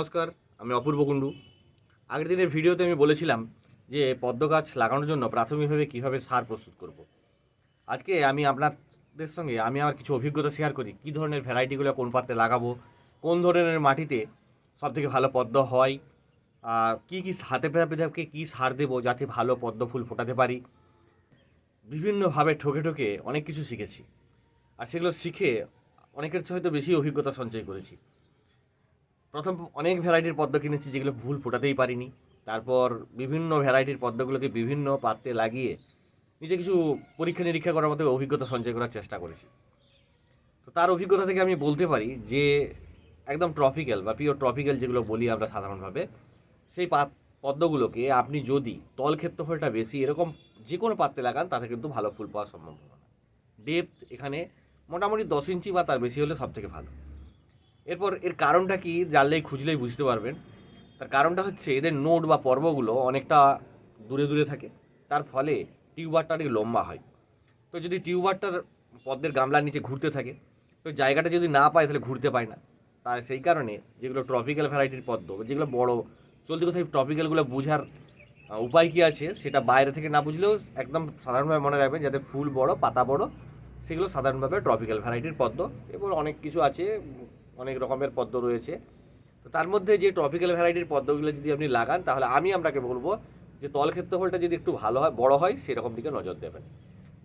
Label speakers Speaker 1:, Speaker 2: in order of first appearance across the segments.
Speaker 1: নমস্কার, আমি অপূর্ব কুণ্ডু। আগের দিনের ভিডিওতে আমি বলেছিলাম যে পদ্ম গাছ লাগানোর জন্য প্রাথমিকভাবে কীভাবে সার প্রস্তুত করব। আজকে আমি আপনাদের সঙ্গে আমি আমার কিছু অভিজ্ঞতা শেয়ার করি, কী ধরনের ভ্যারাইটিগুলো কোন পাত্রে লাগাবো, কোন ধরনের মাটিতে সবথেকে ভালো পদ্ম হয়, আর কী কী হাতে পেঁধাকে কী সার দেবো যাতে ভালো পদ্ম ফুল ফোটাতে পারি। বিভিন্নভাবে ঠকে ঠকে অনেক কিছু শিখেছি। আর সেগুলো শিখে অনেকের হয়তো বেশি অভিজ্ঞতা সঞ্চয় করেছি। প্রথম অনেক ভ্যারাইটির পদ্ম কিনেছি যেগুলো ভুল ফোটাতেই পারিনি। তারপর বিভিন্ন ভ্যারাইটির পদ্মগুলোকে বিভিন্ন পাত্রে লাগিয়ে নিজে কিছু পরীক্ষা নিরীক্ষা করার মতো অভিজ্ঞতা সঞ্চয় করার চেষ্টা করেছি। তো তার অভিজ্ঞতা থেকে আমি বলতে পারি যে, একদম ট্রপিক্যাল বা পিওর ট্রপিক্যাল যেগুলো বলি আমরা সাধারণভাবে, সেই পাত পদ্মগুলোকে আপনি যদি তল ক্ষেত্রফলটা বেশি এরকম যে কোনো পাত্রে লাগান, তাতে কিন্তু ভালো ফুল পাওয়ার সম্ভাবনা ডেপথ এখানে মোটামুটি দশ ইঞ্চি বা তার বেশি হলে সব থেকে ভালো। এরপর এর কারণটা কি জানলেই খুঁজলেই বুঝতে পারবেন। তার কারণটা হচ্ছে এদের নোট বা পর্বগুলো অনেকটা দূরে দূরে থাকে। তার ফলে টিউবারটা অনেক লম্বা হয়। তো যদি টিউবারটার পদ্মের গামলার নিচে ঘুরতে থাকে, তো জায়গাটা যদি না পায় তাহলে ঘুরতে পায় না। তার সেই কারণে যেগুলো ট্রপিক্যাল ভ্যারাইটির পদ্ম যেগুলো বড়, চলতি কোথায় ট্রপিক্যালগুলো বোঝার উপায় কী আছে সেটা বাইরে থেকে না বুঝলেও একদম সাধারণভাবে মনে রাখবেন যাতে ফুল বড়, পাতা বড়, সেগুলো সাধারণভাবে ট্রপিক্যাল ভ্যারাইটির পদ্ম এবং অনেক কিছু আছে। অনেক রকমের পদ্ম রয়েছে। তো তার মধ্যে যে ট্রপিক্যাল ভ্যারাইটির পদ্মগুলো যদি আপনি লাগান, তাহলে আমি আপনাকে বলব যে তল ক্ষেত্রফলটা যদি একটু ভালো হয়, বড় হয়, সেরকম দিকে নজর দেবেন।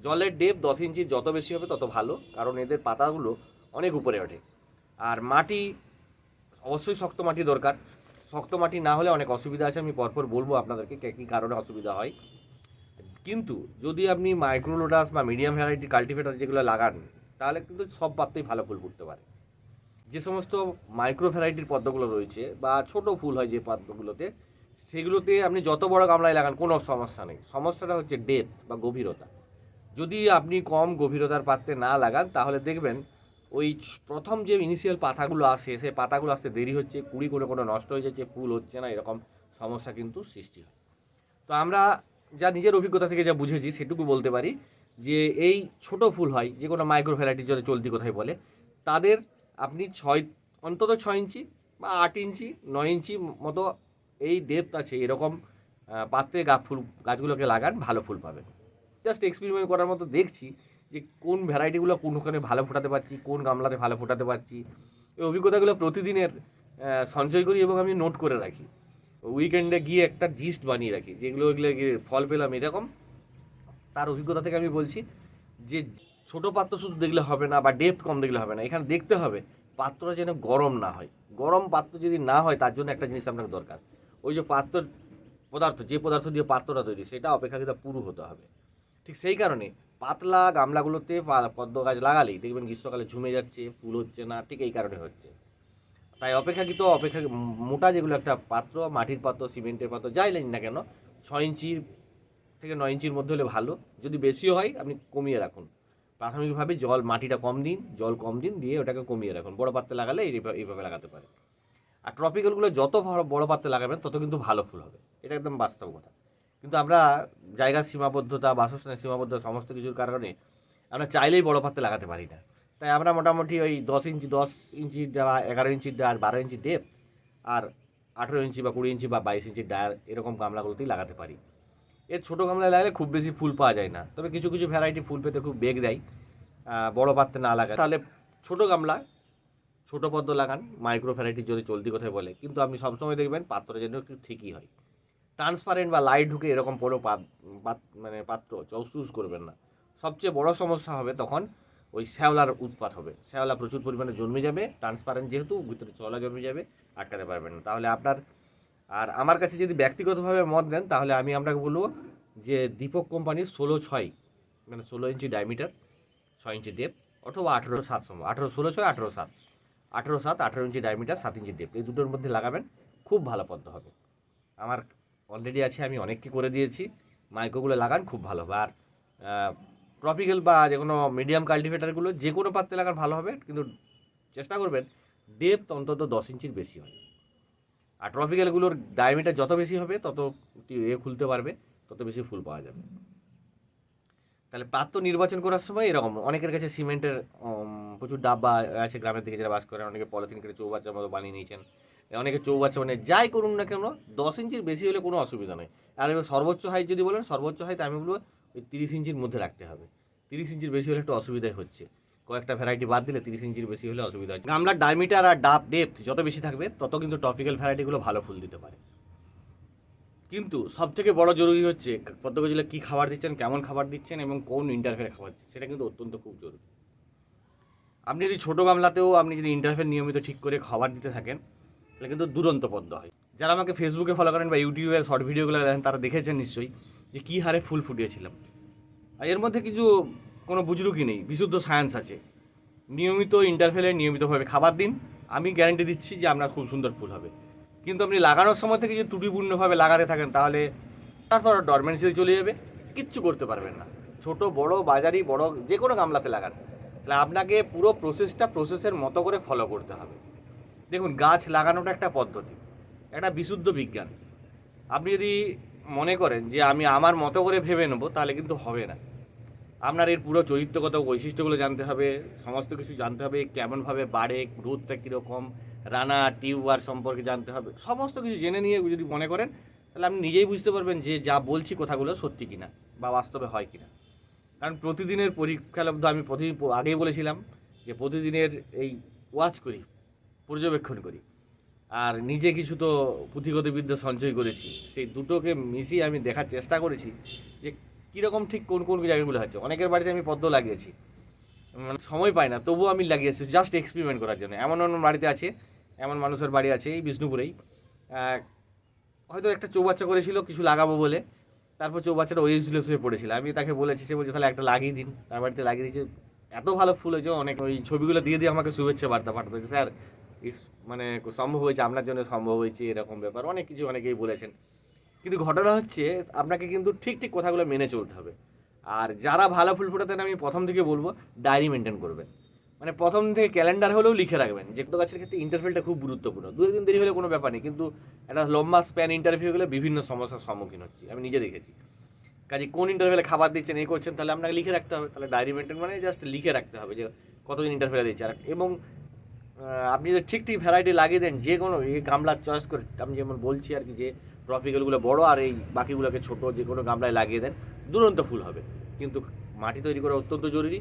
Speaker 1: জলের ডেপ দশ ইঞ্চি যত বেশি হবে তত ভালো, কারণ এদের পাতাগুলো অনেক উপরে ওঠে। আর মাটি, অবশ্যই শক্ত মাটি দরকার। শক্ত মাটি না হলে অনেক অসুবিধা আছে, আমি পরপর বলব আপনাদেরকে কে কারণে অসুবিধা হয়। কিন্তু যদি আপনি মাইক্রোলোটাস বা মিডিয়াম ভ্যারাইটি কাল্টিভেটর যেগুলো লাগান, তাহলে কিন্তু সব পাত্রেই ভালো ফুল ফুটতে পারে। যে সমস্ত মাইক্রো ভ্যারাইটির পদ্মগুলো রয়েছে বা ছোট ফুল হয় যে পদ্মগুলোতে, সেগুলোতে আপনি যত বড় গামলায় লাগান, কোনো সমস্যা নেই। সমস্যাটা হচ্ছে ডেপথ বা গভীরতা। যদি আপনি কম গভীরতার পাত্রে না লাগান, তাহলে দেখবেন ওই প্রথম যে ইনিশিয়াল পাতাগুলো আসে সেই পাতাগুলো আসতে দেরি হচ্ছে, কুড়ি কোনো কোনো নষ্ট হয়ে যাচ্ছে, ফুল হচ্ছে না, এরকম সমস্যা কিন্তু সৃষ্টি হয়। তো আমরা যা নিজের অভিজ্ঞতা থেকে যা বুঝেছি, সেটুকু বলতে পারি যে এই ছোট ফুল হয়, যে কোনো মাইক্রো ভ্যারাইটি যদি চলতি কোথায় বলে, তাদের আপনি ছয়, অন্তত ছয় ইঞ্চি বা আট ইঞ্চি, নয় ইঞ্চি মতো এই ডেপথ আছে, এরকম পাত্রে গা ফুল, গাছগুলোকে লাগান, ভালো ফুল পাবেন। জাস্ট এক্সপেরিমেন্ট করার মতো দেখছি যে কোন ভ্যারাইটিগুলো কোন ওখানে ভালো ফোটাতে পারছি, কোন গামলাতে ভালো ফোটাতে পারছি। এই অভিজ্ঞতাগুলো প্রতিদিনের সঞ্চয় করি এবং আমি নোট করে রাখি। উইকেন্ডে গিয়ে একটা জিস্ট বানিয়ে রাখি, যেগুলো ওইগুলো ফল পেলাম এরকম, তার অভিজ্ঞতা থেকে আমি বলছি যে ছোট পাত্র শুধু দেখলে হবে না বা ডেপথ কম দেখলে হবে না। এখানে দেখতে হবে, পাত্রটা যেন গরম না হয়। গরম পাত্র যদি না হয়, তার জন্য একটা জিনিস আপনার দরকার। ওই যে পাত্র পদার্থ, যে পদার্থ দিয়ে পাত্রটা তৈরি, সেটা অপেক্ষাকৃত পুরু হতে হবে। ঠিক সেই কারণে পাতলা গামলাগুলোতে পদ্ম গাছ লাগালেই দেখবেন গ্রীষ্মকালে ঝুমে যাচ্ছে, ফুল হচ্ছে না, ঠিক এই কারণে হচ্ছে। তাই অপেক্ষাকৃত অপেক্ষা মোটা যেগুলো একটা পাত্র, মাটির পাত্র, সিমেন্টের পাত্র, যাই লাইন না কেন, ছয় ইঞ্চির থেকে নয় ইঞ্চির মধ্যে হলে ভালো। যদি বেশিও হয়, আপনি কমিয়ে রাখুন। প্রাথমিকভাবে জল মাটিটা কম দিন, জল কম দিন দিয়ে ওটাকে কমিয়ে রাখুন। বড় পাত্রে লাগালে এইভাবে লাগাতে পারে আর ট্রপিক্যালগুলো যত বড়- পাত্রে লাগাবেন, তত কিন্তু ভালো ফুল হবে। এটা একদম বাস্তব কথা। কিন্তু আমরা জায়গার সীমাবদ্ধতা, বাসস্থানের সীমাবদ্ধতা, সমস্ত কিছুর কারণে আমরা চাইলেই বড় পাত্রে লাগাতে পারি না। তাই আমরা মোটামুটি ওই দশ ইঞ্চি দশ ইঞ্চি বা এগারো ইঞ্চি আর বারো ইঞ্চি ডেপ আর আঠেরো ইঞ্চি বা কুড়ি ইঞ্চি বা বাইশ ইঞ্চি ডায়ার এরকম গামলাগুলোতেই লাগাতে পারি। এর ছোটো গামলায় লাগালে খুব বেশি ফুল পাওয়া যায় না। তবে কিছু কিছু ভ্যারাইটি ফুল পেতে খুব বেগ দেয়। বড় পাত্রে না লাগায় তাহলে ছোটো গামলা, ছোটো পদ্ম লাগান মাইক্রো ভ্যারাইটি যদি চলতি কথায় বলে। কিন্তু আপনি সবসময় দেখবেন পাত্র যেন একটু ঠিকই হয়। ট্রান্সপারেন্ট বা লাইট ঢুকে এরকম বড় মানে পাত্র চৌসুস করবেন না। সবচেয়ে বড় সমস্যা হবে তখন ওই শ্যাওলার উৎপাত হবে। শ্যাওলা প্রচুর পরিমাণে জন্মে যাবে। ট্রান্সপারেন্ট যেহেতু, ভিতরে চলা জন্মে যাবে, আটকাতে পারবেন না। তাহলে আপনার আর আমার কাছে যদি ব্যক্তিগতভাবে মত দেন, তাহলে আমি আপনাকে বলব যে দীপক কোম্পানির ষোলো ছয় মানে ষোলো ইঞ্চি ডায়মিটার ছয় ইঞ্চি ডেপ অথবা আঠেরো সাত সম্ভব আঠেরো ষোলো ছয়, আঠেরো সাত। আঠেরো সাত, আঠেরো ইঞ্চি ডায়মিটার সাত ইঞ্চি ডেপ এই দুটোর মধ্যে লাগাবেন, খুব ভালো পদ্ম হবে। আমার অলরেডি আছে, আমি অনেককে করে দিয়েছি। মাইক্রোগুলো লাগান, খুব ভালো হবে। আর ট্রপিক্যাল বা যে কোনো মিডিয়াম কাল্টিভেটারগুলো যে কোনো পাত্রে লাগান ভালো হবে, কিন্তু চেষ্টা করবেন ডেপথ অন্তত দশ ইঞ্চির বেশি হয়। আর ট্রপিক্যালগুলোর ডায়ামিটার যত বেশি হবে, তত এ খুলতে পারবে, তত বেশি ফুল পাওয়া যাবে। তাহলে পাত্র নির্বাচন করার সময় এরকম, অনেকের কাছে সিমেন্টের প্রচুর ডাব্বা আছে গ্রামের দিকে যারা বাস করে, অনেকে পলিথিন কেটে চৌবাচ্চার মতো বানিয়ে নিয়েছেন। অনেকে চৌবাচ্চা মানে যাই করুন না কেন, দশ ইঞ্চির বেশি হলে কোনো অসুবিধা নেই আর এবার সর্বোচ্চ হাইট যদি বলেন, সর্বোচ্চ হাইট আমি বলব ওই তিরিশ ইঞ্চির মধ্যে রাখতে হবে। তিরিশ ইঞ্চির বেশি হলে একটু অসুবিধাই হচ্ছে। কয়েকটা ভ্যারাইটি বাদ দিলে তিরিশ ইঞ্চির বেশি হলে অসুবিধা হচ্ছে গামলার ডায়মিটার আর ডাব ডেপথ যত বেশি থাকবে, তত কিন্তু টপিক্যাল ভ্যারাইটিগুলো ভালো ফুল দিতে পারে। কিন্তু সব থেকে বড় জরুরি হচ্ছে পদ্মগজিলা কী খাবার দিচ্ছেন, কেমন খাবার দিচ্ছেন এবং কোন ইন্টারফেয়ারে খাবার দিচ্ছেন, সেটা কিন্তু অত্যন্ত খুব জরুরি। আপনি যদি ছোটো গামলাতেও আপনি যদি ইন্টারফেয়ার নিয়মিত ঠিক করে খাবার দিতে থাকেন, তাহলে কিন্তু দুরন্ত পদ্ম হয়। যারা আমাকে ফেসবুকে ফলো করেন বা ইউটিউবে শর্ট ভিডিওগুলো দেখেন, তারা দেখেছেন নিশ্চয়ই যে কী হারে ফুল ফুটিয়েছিলাম। আর এর মধ্যে কিছু কোনো বুজরুকি নেই, বিশুদ্ধ সায়েন্স আছে। নিয়মিত ইন্টারভেলে নিয়মিতভাবে খাবার দিন। আমি গ্যারেন্টি দিচ্ছি যে আপনার খুব সুন্দর ফুল হবে। কিন্তু আপনি লাগানোর সময় থেকে যদি ত্রুটিপূর্ণভাবে লাগাতে থাকেন, তাহলে তার তারপর ডরমেন্সিতে চলে যাবে। কিচ্ছু করতে পারবেন না। ছোট, বড়, বাজারি, বড়, যে কোনো গামলাতে লাগান। তাহলে আপনাকে পুরো প্রসেসটা প্রসেসের মতো করে ফলো করতে হবে। দেখুন, গাছ লাগানোটা একটা পদ্ধতি, একটা বিশুদ্ধ বিজ্ঞান। আপনি যদি মনে করেন যে আমি আমার মতো করে ভেবে নেব, তাহলে কিন্তু হবে না। আপনার এর পুরো চরিত্রগত বৈশিষ্ট্যগুলো জানতে হবে, সমস্ত কিছু জানতে হবে, কেমনভাবে বাড়ে, গ্রোথটা কীরকম, রানা, টিউবার সম্পর্কে জানতে হবে, সমস্ত কিছু জেনে নিয়ে যদি মনে করেন, তাহলে আপনি নিজেই বুঝতে পারবেন যে যা বলছি কথাগুলো সত্যি কিনা বা বাস্তবে হয় কিনা। কারণ প্রতিদিনের পরীক্ষালব্ধ আমি প্রতিদিন আগেই বলেছিলাম যে প্রতিদিনের এই ওয়াচ করি, পর্যবেক্ষণ করি, আর নিজে কিছু তো পুঁথিগত বিদ্যা সঞ্চয় করেছি, সেই দুটোকে মিশিয়ে আমি দেখার চেষ্টা করেছি যে কীরকম ঠিক কোন কোন জায়গাগুলো হচ্ছে অনেকের বাড়িতে আমি পদ্ম লাগিয়েছি। মানে সময় পাই না, তবুও আমি লাগিয়েছি জাস্ট এক্সপেরিমেন্ট করার জন্য। এমন এমন বাড়িতে আছে, এমন মানুষের বাড়ি আছে, এই বিষ্ণুপুরেই। হয়তো একটা চৌবাচ্চা করেছিল, কিছু লাগাবো বলে। তারপর চৌবাচ্চাটা ওয়েস্টলেস হয়ে পড়েছিল। আমি তাকে বলেছি, সে বলছে, তাহলে একটা লাগিয়ে দিন। তার বাড়িতে লাগিয়ে দিয়েছে। এত ভালো ফুল হয়েছে, অনেক ওই ছবিগুলো দিয়ে দিয়ে আমাকে শুভেচ্ছা বার্তা পাঠাতে হয়েছে স্যার ইটস মানে সম্ভব হয়েছে, আপনার জন্য সম্ভব হয়েছে, এরকম ব্যাপার। অনেক কিছু অনেকেই বলেছেন। কিন্তু ঘটনা হচ্ছে, আপনাকে কিন্তু ঠিক ঠিক কথাগুলো মেনে চলতে হবে। আর যারা ভালো ফুল ফোটাতেন, আমি প্রথম থেকে বলব ডায়েরি মেনটেন করবেন। মানে প্রথম থেকে ক্যালেন্ডার হলেও লিখে রাখবেন। যে কোনো গাছের ক্ষেত্রে ইন্টারভিউটা খুব গুরুত্বপূর্ণ। দু একদিন দেরি হলে কোনো ব্যাপার নেই, কিন্তু একটা লম্বা স্প্যান ইন্টারভিউ হলে বিভিন্ন সমস্যার সম্মুখীন হচ্ছি। আমি নিজে দেখেছি। কাজে কোন ইন্টারভেলে খাবার দিচ্ছেন এই করছেন, তাহলে আপনাকে লিখে রাখতে হবে। তাহলে ডায়েরি মেনটেন মানে জাস্ট লিখে রাখতে হবে যে কতদিন ইন্টারভেলে দিচ্ছে। আর এবং আপনি যদি ঠিক ঠিক ভ্যারাইটি লাগিয়ে দেন, যে কোনো এই গামলার চয়েস করে, আমি যেমন বলছি আর কি, যে ট্রপিক্যালগুলো বড় আর এই বাকিগুলোকে ছোট যে কোনো গামলায় লাগিয়ে দেন, দুরন্ত ফুল হবে। কিন্তু মাটি তৈরি করা অত্যন্ত জরুরি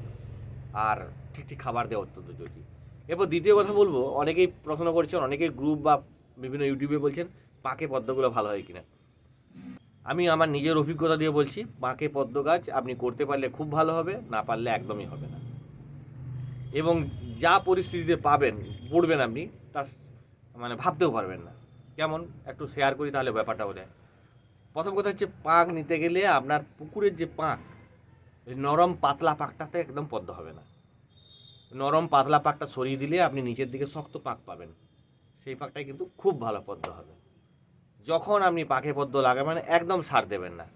Speaker 1: আর ঠিক ঠিক খাবার দেওয়া অত্যন্ত জরুরি। এরপর দ্বিতীয় কথা বলব, অনেকেই প্রশ্ন করছেন, অনেকেই গ্রুপ বা বিভিন্ন ইউটিউবে বলছেন, পাকে পদ্মগুলো ভালো হয় কিনা? আমি আমার নিজের অভিজ্ঞতা দিয়ে বলছি, পাকে পদ্ম গাছ আপনি করতে পারলে খুব ভালো হবে, না পারলে একদমই হবে না। এবং যা পরিস্থিতিতে পাবেন, পড়বেন আপনি, তা মানে ভাবতেও পারবেন না। কেমন? একটু শেয়ার করি তাহলে ব্যাপারটা বোঝায় প্রথম কথা হচ্ছে, পাক নিতে গেলে আপনার পুকুরের যে পাক নরম পাতলা পাকটাতে একদম পদ্ম হবে না। নরম পাতলা পাকটা সরিয়ে দিলে আপনি নিচের দিকে শক্ত পাক পাবেন। সেই পাকটাই কিন্তু খুব ভালো পদ্ম হবে। যখন আপনি পাকে পদ্ম লাগাবেন, একদম সার দেবেন না।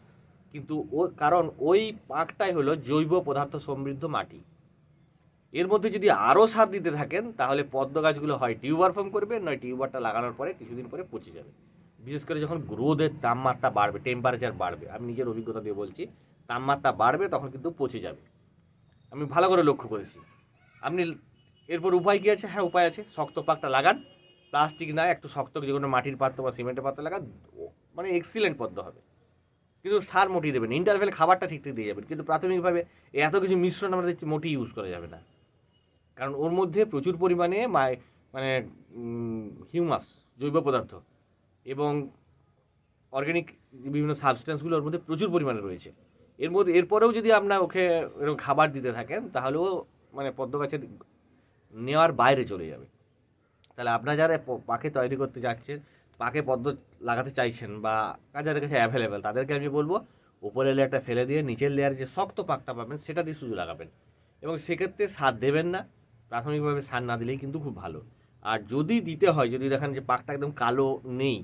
Speaker 1: কিন্তু ও, কারণ ওই পাকটাই হলো জৈব পদার্থ সমৃদ্ধ মাটি। এর মধ্যে যদি আরও সার দিতে থাকেন, তাহলে পদ্ম গাছগুলো হয় টিউবার ফর্ম করবে, নয় টিউবারটা লাগানোর পরে কিছুদিন পরে পচে যাবে। বিশেষ করে যখন গ্রোথের তাপমাত্রা বাড়বে টেম্পারেচার বাড়বে, আমি নিজের অভিজ্ঞতা দিয়ে বলছি, তাপমাত্রা বাড়বে তখন কিন্তু পচে যাবে। আমি ভালো করে লক্ষ্য করেছি। আপনি এরপর উপায় কী আছে? হ্যাঁ উপায় আছে। শক্ত পাকটা লাগান, প্লাস্টিক না, একটু শক্ত যে কোনো মাটির পাত্র বা সিমেন্টের পাত্র লাগান মানে এক্সিলেন্ট পদ্ম হবে। কিন্তু সার মোটি দেবেন ইন্টারভেলে খাবারটা ঠিক ঠিক দিয়ে যাবেন। কিন্তু প্রাথমিকভাবে এত কিছু মিশ্রণ আমরা দেখছি মোটি ইউজ করা যাবে না। কারণ ওর মধ্যে প্রচুর পরিমাণে মানে হিউমাস জৈব পদার্থ এবং অর্গ্যানিক বিভিন্ন সাবস্টেন্সগুলো ওর মধ্যে প্রচুর পরিমাণে রয়েছে। এর মধ্যে, এরপরেও যদি আপনার ওকে এরকম খাবার দিতে থাকেন তাহলেও মানে পদ্ম গাছের নেওয়ার বাইরে চলে যাবে। তাহলে আপনারা যারা পাখে তৈরি করতে যাচ্ছেন পাখে পদ্ম লাগাতে চাইছেন বা যাদের কাছে অ্যাভেলেবেল তাদেরকে আমি বলব, উপরের লেয়ারটা ফেলে দিয়ে নিচের লেয়ার যে শক্ত পাকটা পাবেন, সেটা দিয়ে শুধু লাগাবেন। এবং সেক্ষেত্রে সার দেবেন না। প্রাথমিকভাবে সার না দিলেই কিন্তু খুব ভালো। আর যদি দিতে হয়, যদি দেখেন যে পাকটা একদম কালো নেই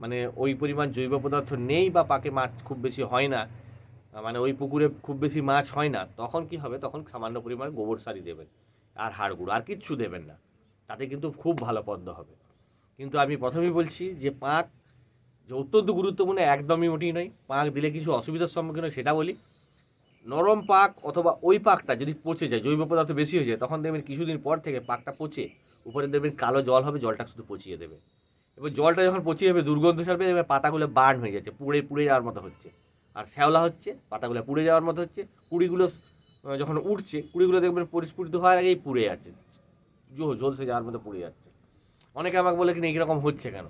Speaker 1: মানে ওই পরিমাণ জৈব পদার্থ নেই বা পাকে মাছ খুব বেশি হয় না মানে ওই পুকুরে খুব বেশি মাছ হয় না, তখন কি হবে? তখন সামান্য পরিমাণে গোবর সারি দেবেন আর হাড় গুঁড়ো, আর কিচ্ছু দেবেন না। তাতে কিন্তু খুব ভালো পদ্ম হবে। কিন্তু আমি প্রথমেই বলছি যে পাক যে অত্যন্ত গুরুত্বপূর্ণ, একদমই মোটেই নয়। পাক দিলে কিছু অসুবিধার সম্মুখীন হয়, সেটা বলি। নরম পাক অথবা ওই পাকটা যদি পচে যায়, জৈব পদার্থ বেশি হয়ে যায়, তখন দেখবেন কিছুদিন পর থেকে পাকটা পচে, উপরে দেখবেন কালো জল হবে, জলটা শুধু পচিয়ে দেবে। এবার জলটা যখন পচিয়ে যাবে, দুর্গন্ধ ছাড়বে, এবার পাতাগুলো বার্ন হয়ে যাচ্ছে, পুড়ে পুড়ে যাওয়ার মতো হচ্ছে। আর শ্যাওলা হচ্ছে, পাতাগুলো পুড়ে যাওয়ার মতো হচ্ছে, কুড়িগুলো যখন উঠছে, কুড়িগুলো দেখবেন পরিস্ফুটিত হওয়ার আগেই পুড়ে যাচ্ছে, জো ঝলসে যাওয়ার মতো পুড়ে যাচ্ছে। অনেকে আমাকে বলে কিনা এইরকম হচ্ছে কেন?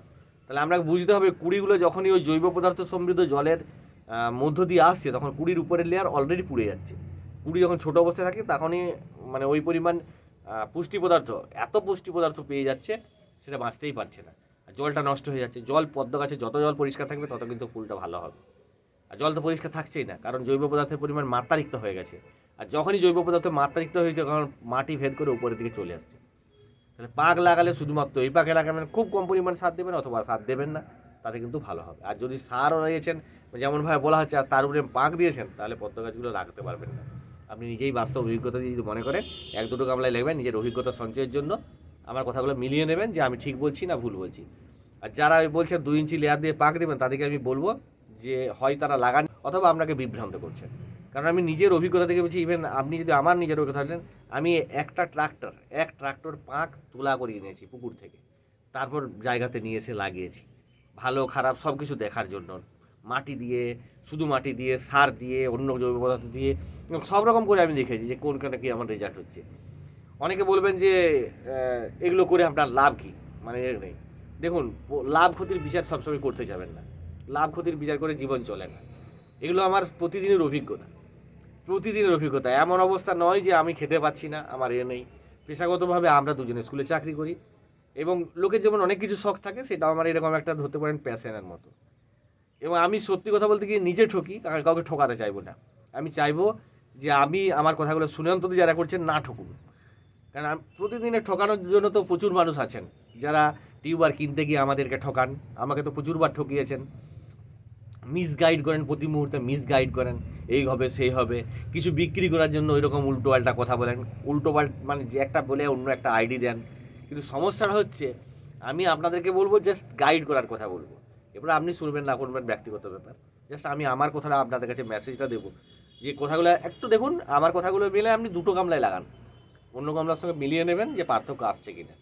Speaker 1: তাহলে আমরা বুঝতে হবে, কুড়িগুলো যখনই ওই জৈব পদার্থ সমৃদ্ধ জলের মধ্য দিয়ে আসছে, তখন কুড়ির উপরের লেয়ার অলরেডি পুড়ে যাচ্ছে। কুড়ি যখন ছোটো অবস্থায় থাকে, তখনই মানে ওই পরিমাণ পুষ্টি পদার্থ, এত পুষ্টি পদার্থ পেয়ে যাচ্ছে, সেটা বাঁচতেই পারছে না। আর জলটা নষ্ট হয়ে যাচ্ছে। জল পদ্ম গাছে যত জল পরিষ্কার থাকবে, তত কিন্তু ফুলটা ভালো হবে। আর জল তো পরিষ্কার থাকছেই না, কারণ জৈব পদার্থের পরিমাণ মাত্রারিক্ত হয়ে গেছে। আর যখনই জৈব পদার্থ মাত্রারিক্ত হয়েছে তখন মাটি ভেদ করে উপরের দিকে চলে আসছে। তাহলে পাক লাগালে শুধুমাত্র এই পাকে লাগাবেন, খুব কম পরিমাণ সার দেবেন, অথবা সার দেবেন না, তাতে কিন্তু ভালো হবে। আর যদি সারও দিয়েছেন যেমনভাবে বলা হচ্ছে, আর তার উপরে পাক দিয়েছেন, তাহলে পদ্ম গাছগুলো রাখতে পারবেন না। আপনি নিজেই বাস্তব অভিজ্ঞতা যদি মনে করেন এক দুটো গামলায় লিখবেন নিজের অভিজ্ঞতা সঞ্চয়ের জন্য, আমার কথাগুলো মিলিয়ে নেবেন যে আমি ঠিক বলছি না ভুল বলছি। আর যারা বলছেন দুই ইঞ্চি লেয়ার দিয়ে পাক দেবেন, তাদেরকে আমি বলব যে হয় তারা লাগান, অথবা আপনাকে বিভ্রান্ত করছেন। কারণ আমি নিজের অভিজ্ঞতা থেকে বলছি ইভেন আপনি যদি আমার নিজের অভিজ্ঞতা বলেন আমি একটা ট্রাক্টর, এক ট্রাক্টর পাক তোলা করিয়ে নিয়েছি পুকুর থেকে। তারপর জায়গাতে নিয়ে এসে লাগিয়েছি। ভালো খারাপ সব কিছু দেখার জন্য। মাটি দিয়ে, শুধু মাটি দিয়ে, সার দিয়ে, অন্য জৈব পদার্থ দিয়ে, সব রকম করে আমি দেখেছি যে কোনখানে কী আমার রেজাল্ট হচ্ছে। অনেকে বলবেন যে এগুলো করে আপনার লাভ কী? মানে নেই। দেখুন লাভ ক্ষতির বিচার সবসময় করতে যাবেন না। লাভ ক্ষতির বিচার করে জীবন চলে না। এগুলো আমার প্রতিদিনের অভিজ্ঞতা। প্রতিদিনের অভিজ্ঞতা। এমন অবস্থা নয় যে আমি খেতে পাচ্ছি না, আমার এ নেই। পেশাগতভাবে আমরা দুজনে স্কুলে চাকরি করি এবং লোকের যেমন অনেক কিছু শখ থাকে সেটা আমার এরকম একটা ধরতে পারেন প্যাশনের মতো। এবং আমি সত্যি কথা বলতে গিয়ে নিজে ঠকি কাউকে ঠকাতে চাইব না। আমি চাইব যে আমি আমার কথাগুলো শুনে অন্তত যারা করছেন না ঠকুন। কারণ প্রতিদিনের ঠকানোর জন্য তো প্রচুর মানুষ আছেন। যারা টিউবার কিনতে গিয়ে আমাদেরকে ঠকান, আমাকে তো প্রচুরবার ঠকিয়েছেন। মিসগাইড করেন প্রতি মুহূর্তে মিসগাইড করেন, এই হবে, সেই হবে। কিছু বিক্রি করার জন্য ওইরকম উল্টো পাল্টা কথা বলেন। উল্টো পাল্ট মানে যে একটা বলে অন্য একটা আইডি দেন। কিন্তু সমস্যাটা হচ্ছে, আমি আপনাদেরকে বলব জাস্ট গাইড করার কথা বলব। এবার আপনি শুনবেন না করবেন ব্যক্তিগত ব্যাপার। জাস্ট আমি আমার কথাটা আপনাদের কাছে মেসেজটা দেবো। যে কথাগুলো একটু দেখুন, আমার কথাগুলো মিলে আপনি দুটো গামলায় লাগান। অন্য গামলার সঙ্গে মিলিয়ে নেবেন যে পার্থক্য আসছে কিনা।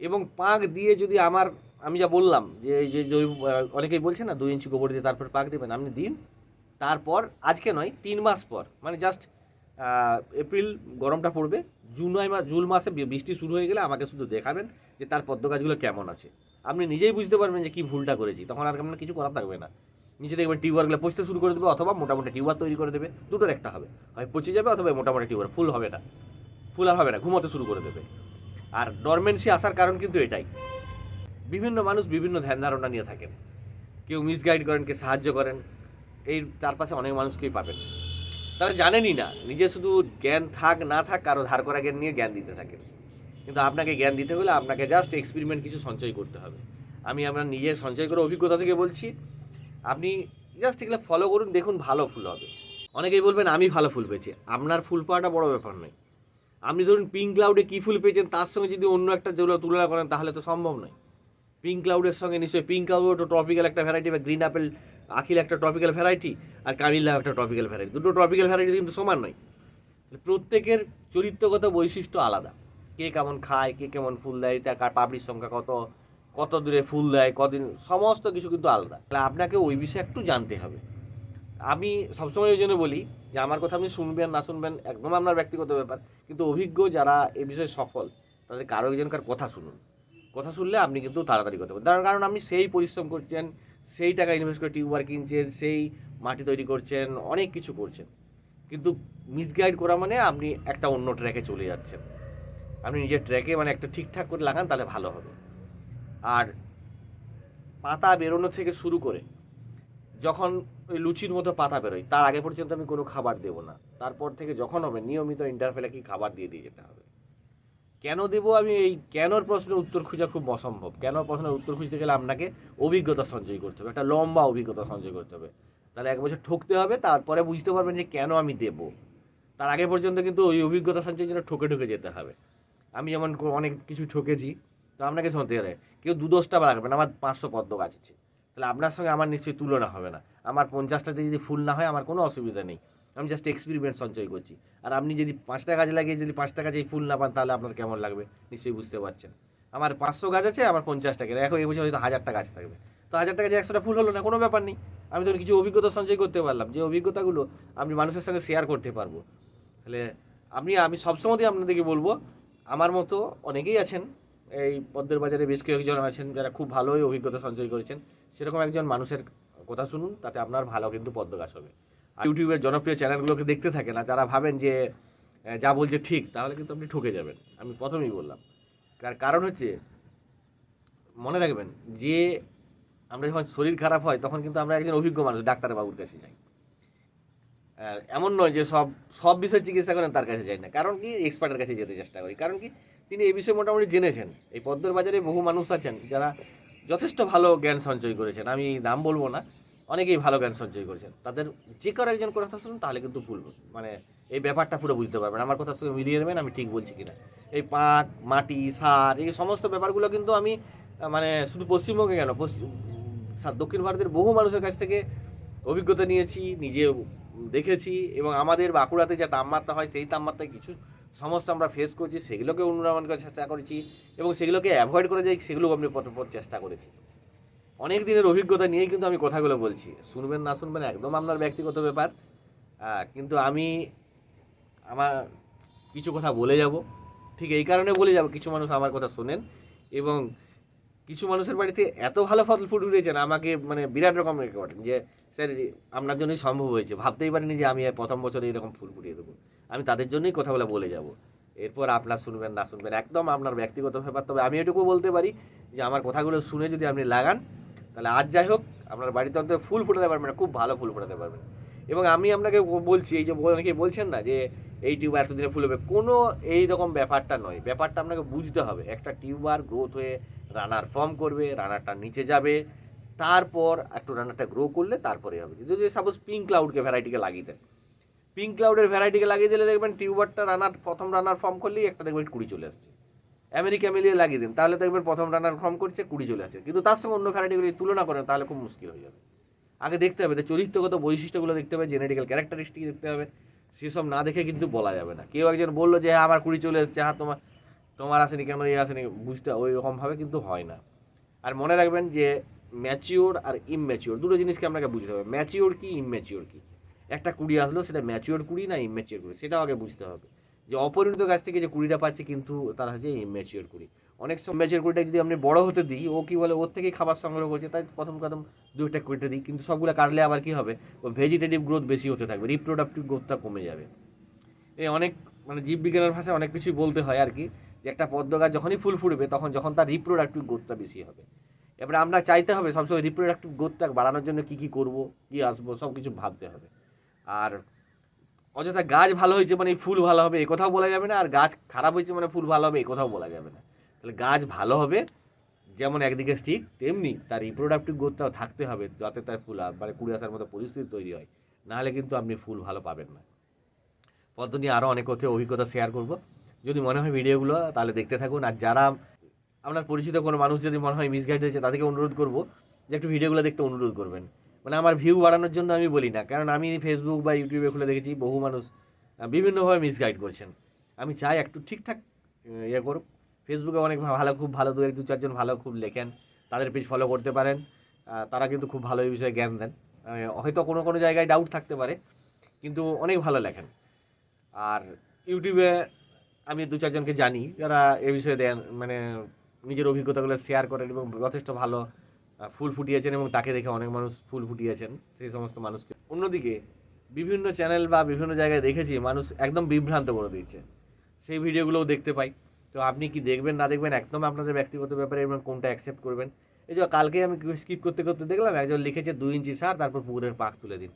Speaker 1: এবং পাক দিয়ে যদি আমার, আমি যা বললাম যে যে জৈব অনেকেই বলছে না, দুই ইঞ্চি গোবর দিয়ে তারপর পাক দেবেন, আপনি দিন। তারপর, আজকে নয়, তিন মাস পর মানে জাস্ট এপ্রিল গরমটা পড়বে জুলাই মাস জুন মাসে বৃষ্টি শুরু হয়ে গেলে আমাকে শুধু দেখাবেন যে তার পদ্ম গাছগুলো কেমন আছে। আপনি নিজেই বুঝতে পারবেন যে কী ভুলটা করেছি। তখন আর আপনার কিছু করার থাকবে না। নিচে দেখবেন টিউবারগুলো পচতে শুরু করে দেবে অথবা মোটামুটি টিউবার তৈরি করে দেবে। দুটোর একটা হবে। হয় পচে যাবে অথবা মোটামুটি টিউবার, ফুল হবে না। ফুল আর হবে না, ঘুমোতে শুরু করে দেবে। আর ডরমেন্সি আসার কারণ কিন্তু এটাই। বিভিন্ন মানুষ বিভিন্ন ধ্যান ধারণা নিয়ে থাকেন। কেউ মিসগাইড করেন, কেউ সাহায্য করেন। এই তার পাশে অনেক মানুষকেই পাবেন। তারা জানেনই না, নিজে শুধু জ্ঞান থাক, না থাক, কারও ধার করা জ্ঞান নিয়ে জ্ঞান দিতে থাকেন। কিন্তু আপনাকে জ্ঞান দিতে হলে আপনাকে জাস্ট এক্সপেরিমেন্ট কিছু সঞ্চয় করতে হবে। আমি আপনার নিজের সঞ্চয় করে অভিজ্ঞতা থেকে বলছি, আপনি জাস্ট এগুলো ফলো করুন, দেখুন ভালো ফুল হবে। অনেকেই বলবেন, আমি ভালো ফুল পেয়েছি। আপনার ফুল পাওয়াটা বড় ব্যাপার নয়। আপনি ধরুন পিঙ্ক ক্লাউডে কী ফুল পেয়েছেন, তার সঙ্গে যদি অন্য একটা যেগুলো তুলনা করেন, তাহলে তো সম্ভব নয়। পিঙ্ক ক্লাউডের সঙ্গে নিশ্চয়ই পিঙ্ক ক্লাউড তো ট্রপিক্যাল একটা ভ্যারাইটি বা গ্রিন অ্যাপেল আখিল একটা ট্রপিক্যাল ভ্যারাইটি আর কামিল্লা একটা ট্রপিক্যাল ভ্যারাইটি দুটো ট্রপিক্যাল ভ্যারাইটি কিন্তু সমান নয়। প্রত্যেকের চরিত্রগত বৈশিষ্ট্য আলাদা। কে কেমন খায়, কে কেমন ফুল দেয়, তার কার পাবলির সংখ্যা কত কত দূরে ফুল দেয়, কদিন, সমস্ত কিছু কিন্তু আলাদা। তাহলে আপনাকে ওই বিষয়ে একটু জানতে হবে। আমি সবসময় ওই জন্য বলি যে, আমার কথা আপনি শুনবেন, না শুনবেন, একদম আপনার ব্যক্তিগত ব্যাপার। কিন্তু অভিজ্ঞ যারা এ বিষয়ে সফল, তাদের কারও একজনকার কথা শুনুন। কথা শুনলে আপনি কিন্তু তাড়াতাড়ি করতে পারেন তার কারণ আপনি সেই পরিশ্রম করছেন, সেই টাকা ইনভেস্ট করে টিউবার কিনছেন, সেই মাটি তৈরি করছেন, অনেক কিছু করছেন। কিন্তু মিসগাইড করা মানে আপনি একটা অন্য ট্র্যাকে চলে যাচ্ছেন। আপনি নিজের ট্র্যাকে মানে একটা ঠিকঠাক করে লাগান, তাহলে ভালো হবে। আর পাতা বেরোনো থেকে শুরু করে, যখন ওই লুচির মতো পাতা বেরোয়, তার আগে পর্যন্ত আমি কোনো খাবার দেবো না। তারপর থেকে যখন হবে, নিয়মিত ইন্টারফেলে কি খাবার দিয়ে দিয়ে যেতে হবে। কেন দেবো আমি এই, কেনর প্রশ্নের উত্তর খোঁজা খুব অসম্ভব। কেন প্রশ্নের উত্তর খুঁজতে গেলে আপনাকে অভিজ্ঞতা সঞ্চয় করতে হবে, একটা লম্বা অভিজ্ঞতা সঞ্চয় করতে হবে। তাহলে এক বছর ঠকতে হবে, তারপরে বুঝতে পারবেন যে কেন আমি দেব। তার আগে পর্যন্ত কিন্তু ওই অভিজ্ঞতা সঞ্চয়ের জন্য ঠকে ঠকে যেতে হবে। আমি যেমন অনেক কিছু ঠকেছি, তো আপনাকে শুনতে হবে কেউ দু দশটা লাগবে না আমার পাঁচশো পদ্ম গাছ আছে। তাহলে আপনার সঙ্গে আমার নিশ্চয়ই তুলনা হবে না। আমার পঞ্চাশটাতে যদি ফুল না হয়, আমার কোনো অসুবিধা নেই। আমি জাস্ট এক্সপেরিমেন্ট সঞ্চয় করছি। আর আপনি যদি পাঁচটা গাছ লাগিয়ে, যদি পাঁচটা গাছেই ফুল না পান, তাহলে আপনার কেমন লাগবে? নিশ্চয়ই বুঝতে পারছেন। আমার পাঁচশো গাছ আছে, আমার পঞ্চাশ টাকা এখন এই বছর হয়তো হাজারটা গাছ থাকবে। তো হাজার টাকা যে একশোটা ফুল হলো না, কোনো ব্যাপার নেই। আমি তখন কিছু অভিজ্ঞতা সঞ্চয় করতে পারলাম। যে অভিজ্ঞতাগুলো আমি মানুষের সঙ্গে শেয়ার করতে পারব। তাহলে আপনি আমি সবসময়তেই আপনাদেরকে বলব আমার মতো অনেকেই আছেন, এই পদ্মের বাজারে বেশ কয়েকজন আছেন যারা খুব ভালোই অভিজ্ঞতা সঞ্চয় করেছেন। সেরকম একজন মানুষের কথা শুনুন, তাতে আপনার ভালো কিন্তু পদ্ম গাছ হবে। আর ইউটিউবের জনপ্রিয় চ্যানেলগুলোকে দেখতে থাকে না যারা ভাবেন যে যা বলছে ঠিক, তাহলে কিন্তু আপনি ঠকে যাবেন। আমি প্রথমেই বললাম। তার কারণ হচ্ছে, মনে রাখবেন যে, আমরা যখন শরীর খারাপ হয়, তখন কিন্তু আমরা একজন অভিজ্ঞ মানুষ, ডাক্তারবাবুর কাছে যাই। এমন নয় যে সব সব বিষয়ে চিকিৎসা করেন তার কাছে যাই না। কারণ কি? এক্সপার্টের কাছে যেতে চেষ্টা করি। কারণ কি? তিনি এই বিষয়ে মোটামুটি জেনেছেন। এই পদ্মের বাজারে বহু মানুষ আছেন যারা যথেষ্ট ভালো জ্ঞান সঞ্চয় করেছেন। আমি নাম বলব না, অনেকেই ভালো জ্ঞান সঞ্চয় করেছেন। তাদের যে কারও একজন কথা শুনুন, তাহলে কিন্তু ভুল মানে এই ব্যাপারটা পুরো বুঝতে পারবেন। আমার কথার সঙ্গে মিলিয়ে নেবেন, আমি ঠিক বলছি কিনা। এই পাক মাটি, সার, এই সমস্ত ব্যাপারগুলো কিন্তু আমি মানে শুধু পশ্চিমবঙ্গে কেন? দক্ষিণ ভারতের বহু মানুষের কাছ থেকে অভিজ্ঞতা নিয়েছি নিজে দেখেছি এবং আমাদের বাঁকুড়াতে যা তাপমাত্রা হয়, সেই তাপমাত্রায় কিছু সমস্যা আমরা ফেস করছি, সেগুলোকে অনুমান করার চেষ্টা করেছি এবং সেগুলোকে অ্যাভয়েড করে যাই সেগুলো আমি পথ চেষ্টা করেছি। অনেক দিনের অভিজ্ঞতা নিয়েই কিন্তু আমি কথাগুলো বলছি, শুনবেন না শুনবেন একদম আপনার ব্যক্তিগত ব্যাপার কিন্তু আমি আমার কিছু কথা বলে যাব, ঠিক এই কারণে বলে যাব, কিছু মানুষ আমার কথা শোনেন এবং কিছু মানুষের বাড়িতে এত ভালো ফল ফুল উঠেছেন আমাকে মানে বিরাট রকম করেন যে, স্যার, আপনার জন্যই সম্ভব হয়েছে। ভাবতেই পারিনি যে আমি প্রথম বছরে এরকম ফুল ফুটিয়ে দেবো। আমি তাদের জন্যই কথাগুলো বলে যাব। এরপর আপনার শুনবেন, না শুনবেন, একদম আপনার ব্যক্তিগত ব্যাপার। তবে আমি এটুকু বলতে পারি যে, আমার কথাগুলো শুনে যদি আপনি লাগান, তাহলে আজ যাই হোক, আপনার বাড়িতে অন্তত ফুল ফুটাতে পারবেন না, খুব ভালো ফুল ফুটাতে পারবেন। এবং আমি আপনাকে বলছি, এই যে অনেকে বলছেন না যে এই টিউব এতদিনে ফুল হবে, কোনো এই রকম ব্যাপারটা নয়। ব্যাপারটা আপনাকে বুঝতে হবে, একটা টিউবার গ্রোথ হয়ে রানার ফর্ম করবে রানারটা নিচে যাবে, তারপর একটু রানারটা গ্রো করলে তারপরে হবে। যদি সাপোজ পিঙ্ক ক্লাউডকে ভ্যারাইটিকে লাগিয়ে দেন পিঙ্ক ক্লাউডের ভ্যারাইটিকে লাগিয়ে দিলে দেখবেন টিউবারটা রানার প্রথম রানার ফর্ম করলেই একটা দেখবেন কুড়ি চলে আসছে। আমেরিকা মিলিয়ে লাগিয়ে দিন, তাহলে দেখবেন প্রথম রানার ফর্ম করছে, কুড়ি চলে আসছে। কিন্তু তার সঙ্গে অন্য ভ্যারাইটিগুলি তুলনা করেন, তাহলে খুব মুশকিল হয়ে যাবে। আগে দেখতে হবে চরিত্রগত বৈশিষ্ট্যগুলো দেখতে হবে জেনেটিক্যাল ক্যারেক্টারিস্টিক দেখতে হবে, সেসব না দেখে কিন্তু বলা যাবে না। কেউ একজন বলল যে হ্যাঁ আমার কুড়ি চলে এসছে হ্যাঁ তোমার তোমার আসেনি কেন, এই আসেনি? বুঝতে ওই রকমভাবে কিন্তু হয় না। আর মনে রাখবেন যে ম্যাচিওর আর ইমম্যাচিওর দুটো জিনিসকে আপনাকে বুঝতে হবে ম্যাচিওর কি ইমম্যাচিওর কি? একটা কুড়ি আসলো, সেটা ম্যাচিওর কুড়ি না ইমম্যাচিওর কুড়ি, সেটাও আগে বুঝতে হবে। যে অপরিণত গাছ থেকে যে কুড়িটা পাচ্ছে কিন্তু তারা হচ্ছে ইমম্যাচিওর কুড়ি। অনেক সময় ম্যাচিওর কুড়িটা যদি আপনি বড় হতে দিই, ও কি বলে, ওর থেকেই খাবার সংগ্রহ করছে, তাই প্রথম কদম দুইটা কুড়িটা দিই, কিন্তু সবগুলো কাটলে আবার কি হবে? ও ভেজিটেটিভ গ্রোথ বেশি হতে থাকবে রিপ্রোডাক্টিভ গ্রোথটা কমে যাবে। এই অনেক মানে জীববিজ্ঞানের ভাষায় অনেক কিছুই বলতে হয় আর কি, যে একটা পদ্ম গাছ যখনই ফুল ফুটবে, তখন যখন তার রিপ্রোডাক্টিভ গ্রোথটা বেশি হবে। এবারে আমরা চাইতে হবে সবসময় রিপ্রোডাক্টিভ গ্রোথটা বাড়ানোর জন্য কী কী করব, কী আসব সব কিছু ভাবতে হবে। আর অযথা গাছ ভালো হয়েছে মানে ফুল ভালো হবে, এ কথাও বলা যাবে না, আর গাছ খারাপ হয়েছে মানে ফুল ভালো হবে, এ কথাও বলা যাবে না। তাহলে গাছ ভালো হবে যেমন একদিকে ঠিক তেমনি তার রিপ্রোডাক্টিভ গ্রোথটাও থাকতে হবে, যাতে তার ফুল মানে কুড়ি আসার মতো পরিস্থিতি তৈরি হয়। নাহলে কিন্তু আপনি ফুল ভালো পাবেন না। পদ্ধতি আরও অনেক কথা অভিজ্ঞতা শেয়ার করব। যদি মনে হয় ভিডিওগুলো, তাহলে দেখতে থাকুন। আর যারা আপনার পরিচিত কোনো মানুষ যদি মনে হয় মিসগাইড হয়েছে, তাদেরকে অনুরোধ করব যে একটু ভিডিওগুলো দেখতে অনুরোধ করবেন। মানে আমার ভিউ বাড়ানোর জন্য আমি বলি না। কারণ আমি ফেসবুক বা ইউটিউবে খুলে দেখেছি, বহু মানুষ বিভিন্নভাবে মিসগাইড করছেন। আমি চাই একটু ঠিকঠাক ইয়ে করুক। ফেসবুকে অনেক ভালো, খুব ভালো দু, এক, দু, চারজন ভালো খুব লেখেন। তাদের পেজ ফলো করতে পারেন। তারা কিন্তু খুব ভালো এই বিষয়ে জ্ঞান দেন। হয়তো কোনো কোনো জায়গায় ডাউট থাকতে পারে, কিন্তু অনেক ভালো লেখেন। আর ইউটিউবে আমি দু, চারজনকে জানি, যারা এ বিষয়ে দেন মানে নিজের অভিজ্ঞতাগুলো শেয়ার করেন এবং যথেষ্ট ভালো ফুল ফুটিয়েছেন এবং তাকে দেখে অনেক মানুষ ফুল ফুটিয়েছেন, সেই সমস্ত মানুষকে। অন্যদিকে বিভিন্ন চ্যানেল বা বিভিন্ন জায়গায় দেখেছি, মানুষ একদম বিভ্রান্ত করে দিয়েছে। সেই ভিডিওগুলোও দেখতে পাই। তো আপনি কি দেখবেন, না দেখবেন, একদম আপনাদের ব্যক্তিগত ব্যাপারে এবং কোনটা অ্যাকসেপ্ট করবেন? এই যে কালকে আমি স্কিপ করতে করতে দেখলাম, একজন লিখেছে দুই ইঞ্চি সার, তারপর পুকুরের পাক তুলে দিন।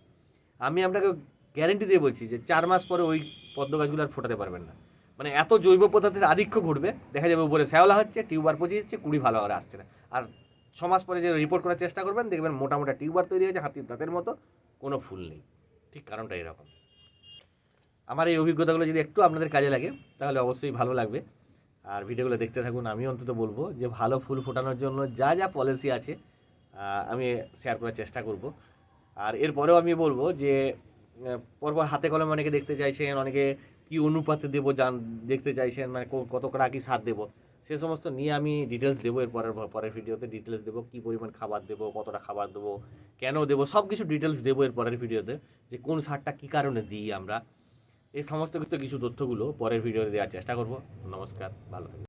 Speaker 1: আমি আপনাকে গ্যারেন্টি দিয়ে বলছি যে চার মাস পরে ওই পদ্ম গাছগুলো আর ফোটাতে পারবেন না। মানে এত জৈব পদার্থের আধিক্য ঘটবে, দেখা যাবে উপরে শ্যাওলা হচ্ছে, টিউবার পচে যাচ্ছে, কুড়ি ভালো করে আসছে না। আর ছ মাস পরে যে রিপোর্ট করার চেষ্টা করবেন, দেখবেন মোটা মোটা টিউবার তৈরি হয়েছে, হাতির দাঁতের মতো, কোনো ফুল নেই। ঠিক কারণটা এরকম। আমার এই অভিজ্ঞতাগুলো যদি একটু আপনাদের কাজে লাগে, তাহলে অবশ্যই ভালো লাগবে। আর ভিডিওগুলো দেখতে থাকুন, আমি অন্তত বলব যে ভালো ফুল ফোটানোর জন্য যা যা পলিসি আছে আমি শেয়ার করার চেষ্টা করব। আর এরপরেও আমি বলব যে পরপর হাতে কলমে অনেকে দেখতে চাইছেন, অনেকে কি অনুপাতে দেবো জান, দেখতে চাইছেন মানে কত কটা কি সার দেবো। সে সমস্ত নিয়ে আমি ডিটেলস দেবো, এর পরের পরের ভিডিওতে ডিটেলস দেবো, কী পরিমাণ খাবার দেবো, কতটা খাবার দেবো, কেন দেবো সব কিছু ডিটেলস দেবো এর পরের ভিডিওতে যে কোন সারটা কী কারণে দিই আমরা। এই সমস্ত কিছু কিছু তথ্যগুলো পরের ভিডিওতে দেওয়ার চেষ্টা করব। নমস্কার, ভালো থাকবেন।